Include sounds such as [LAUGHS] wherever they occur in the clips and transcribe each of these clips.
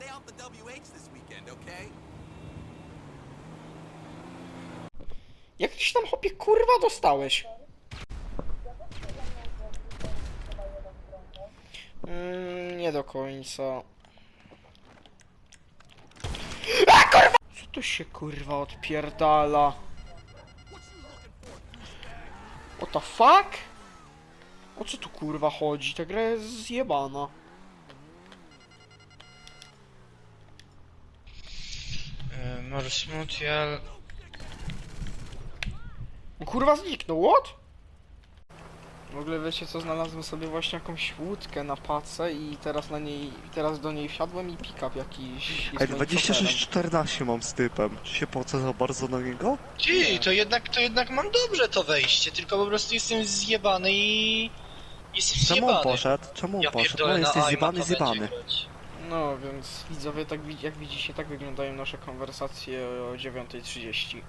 stay off the WH this weekend, okay? Jak tyś tam hopie kurwa dostałeś? Mm, nie do końca. A kurwa! Co tu się kurwa odpierdala? What the fuck? O co tu kurwa chodzi? Ta gra jest zjebana. E. O kurwa zniknął, what? W ogóle wiecie co, znalazłem sobie właśnie jakąś łódkę na pacę i teraz na niej, teraz do niej wsiadłem i pick-up jakiś jest Ej, moim 26-14 mam z typem. Czy się poce za bardzo na niego? Ci, to jednak, to jednak mam dobrze to wejście, tylko po prostu jestem zjebany i... Jestem Czemu zjebany. on poszedł? Czemu on Ja poszedł? pierdolę, No na jesteś Aima zjebany, to zjebany. będzie grać. No, więc widzowie, tak jak widzicie, tak wyglądają nasze konwersacje o 9.30.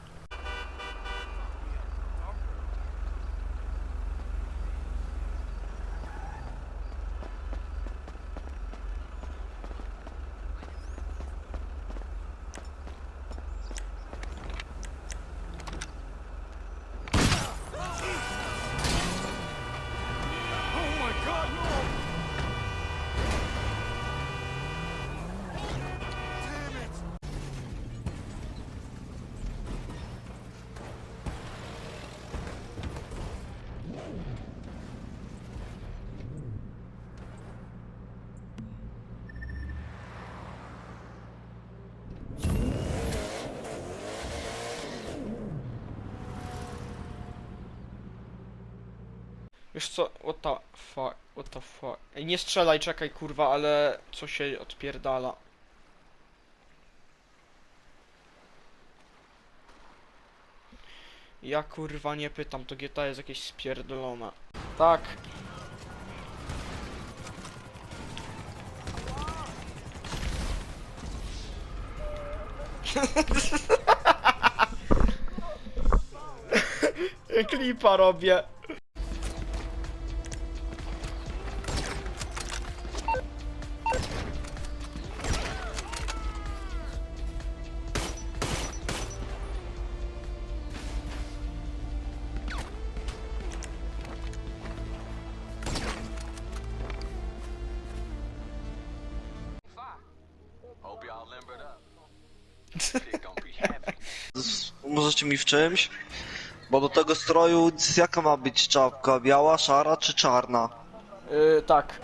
Wiesz co, what the fuck, what the fuck. Ej, nie strzelaj, czekaj kurwa, ale co się odpierdala. Ja kurwa nie pytam, to GTA jest jakieś spierdolone. Tak. [LAUGHS] Klipa robię. Możecie mi w czymś? Bo do tego stroju jaka ma być czapka? Biała, szara czy czarna? Yy, tak.